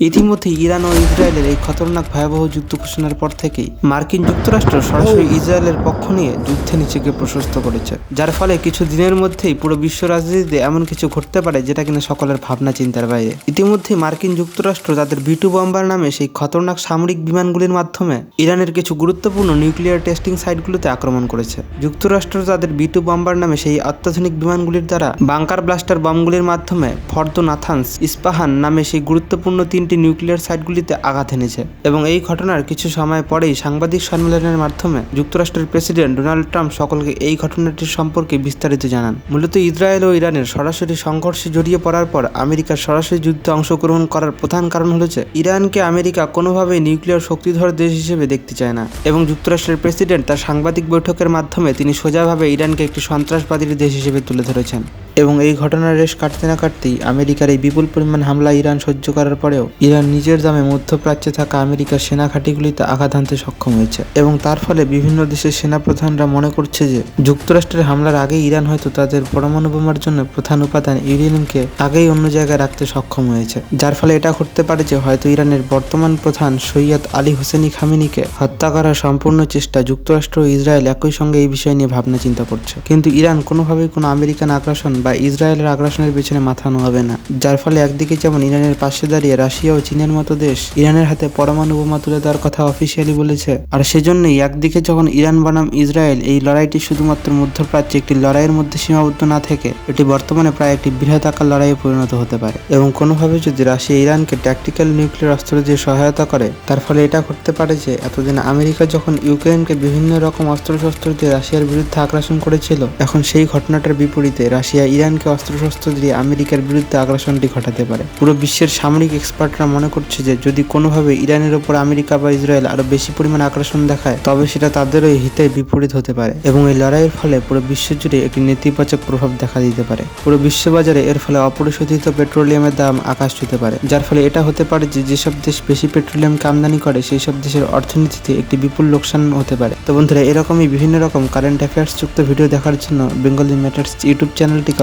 ইতিমধ্যে ইরান ও ইসরায়েলের এই খতরনাক ভয়াবহ যুদ্ধ ঘোষণার পর থেকেই মার্কিন যুক্তরাষ্ট্র সরাসরি ইসরায়েলের পক্ষ নিয়ে যুদ্ধে নিজেকে প্রশস্ত করেছে যার ফলে কিছু দিনের মধ্যেই পুরো বিশ্ব রাজনীতিতে এমন কিছু ঘটতে পারে যেটা কিনা সকলের ভাবনা চিন্তার বাইরে। ইতিমধ্যে মার্কিন যুক্তরাষ্ট্র তাদের বিটু বম্বার নামে সেই খতরনাক সামরিক বিমানগুলির মাধ্যমে ইরানের কিছু গুরুত্বপূর্ণ নিউক্লিয়ার টেস্টিং সাইটগুলোতে আক্রমণ করেছে। যুক্তরাষ্ট্র তাদের বিটু বম্বার নামে সেই অত্যাধুনিক বিমানগুলির দ্বারা বাংকার ব্লাস্টার বমগুলির মাধ্যমে ফর্দ নাথান্স ইস্পাহান নামে সেই গুরুত্বপূর্ণ তিনটি নিউক্লিয়ার সাইটগুলিতে আঘাত এনেছে এবং এই ঘটনার কিছু সময় পরেই সাংবাদিক সম্মেলনের মাধ্যমে যুক্তরাষ্ট্রের প্রেসিডেন্ট ডোনাল্ড ট্রাম্প সকলকে এই ঘটনাটির সম্পর্কে বিস্তারিত জানান। মূলত ইসরায়েল ও ইরানের সরাসরি সংঘর্ষে জড়িয়ে পড়ার পর আমেরিকার সরাসরি যুদ্ধে অংশগ্রহণ করার প্রধান কারণ হলো যে, ইরানকে আমেরিকা কোনোভাবেই নিউক্লিয়ার শক্তিধর দেশ হিসেবে দেখতে চায় না এবং যুক্তরাষ্ট্রের প্রেসিডেন্ট তার সাংবাদিক বৈঠকের মাধ্যমে তিনি সোজাভাবে ইরানকে একটি সন্ত্রাসবাদীর দেশ হিসেবে তুলে ধরেছেন। এবং এই ঘটনার রেশ কাটতে না কাটতেই আমেরিকার এই বিপুল পরিমাণ হামলা ইরান সহ্য করার পরেও ইরান নিজের দামে মধ্যপ্রাচ্যে থাকা আমেরিকার সেনা ঘাঁটিগুলিতে আঘাত হানতে সক্ষম হয়েছে। এবং তার ফলে বিভিন্ন দেশের সেনাপ্রধানরা মনে করছে যে, যুক্তরাষ্ট্রের হামলার আগে ইরান হয়তো তাদের পরমাণু বোমার জন্য প্রধান উপাদান ইউরেনিয়ামকে আগেই অন্য জায়গায় রাখতে সক্ষম হয়েছে। যার ফলে এটা ঘটতে পারে যে, হয়তো ইরানের বর্তমান প্রধান সৈয়দ আলী হোসেনি খামিনিকে হত্যা করার সম্পূর্ণ চেষ্টা যুক্তরাষ্ট্র ও ইসরায়েল একই সঙ্গে এই বিষয় নিয়ে ভাবনা চিন্তা করছে। কিন্তু ইরান কোনোভাবেই কোনো আমেরিকান আগ্রাসন বা ইসরায়েলের আগ্রাসনের পেছনে মাথা নোয়াবে না, যার ফলে একদিকে যেমন ইরানের পাশে দাঁড়িয়ে রাশিয়া ও চীনের মতো দেশ ইরানের হাতে পরমাণু বোমা তুলে দেওয়ার কথা অফিসিয়ালি বলেছে, আর সেজন্যই একদিকে যখন ইরান বনাম ইসরায়েল, এই লড়াইটি শুধুমাত্র মধ্যপ্রাচ্যে একটি লড়াইয়ের মধ্যে সীমাবদ্ধ না থেকে এটি বর্তমানে প্রায় একটি বৃহৎ আকার লড়াইয়ে পরিণত হতে পারে। এবং কোনোভাবে যদি রাশিয়া ইরানকে ট্যাকটিক্যাল নিউক্লিয়ার অস্ত্র দিয়ে সহায়তা করে, তার ফলে এটা ঘটতে পারে যে, এতদিন আমেরিকা যখন ইউক্রেনকে বিভিন্ন রকম অস্ত্রশস্ত্র দিয়ে রাশিয়ার বিরুদ্ধে আগ্রাসন করেছিল, এখন সেই ঘটনাটার বিপরীতে রাশিয়া ইরানকে অস্ত্রশস্ত্র দিয়ে আমেরিকার বিরুদ্ধে আগ্রাসনটি ঘটাতে পারে। পুরো বিশ্বের সামরিক এক্সপার্টরা মনে করছে যে, যদি কোনোভাবে ইরানের ওপর আমেরিকা বা ইসরায়েল আরও বেশি পরিমাণ আগ্রাসন দেখায়, তবে সেটা তাদেরই হিতে বিপরীত হতে পারে এবং এই লড়াইয়ের ফলে পুরো বিশ্ব জুড়ে একটি নেতিবাচক প্রভাব দেখা দিতে পারে। পুরো বিশ্ববাজারে এর ফলে অপরিশোধিত পেট্রোলিয়ামের দাম আকাশ ছুতে পারে, যার ফলে এটা হতে পারে যে, যেসব দেশ বেশি পেট্রোলিয়ামকে আমদানি করে সেই সব দেশের অর্থনীতিতে একটি বিপুল লোকসান হতে পারে। তো বন্ধুরা, এরকমই বিভিন্ন রকম কারেন্ট অ্যাফেয়ার্স যুক্ত ভিডিও দেখার জন্য বেঙ্গলি ম্যাটার্স ইউটিউব চ্যানেলটিকে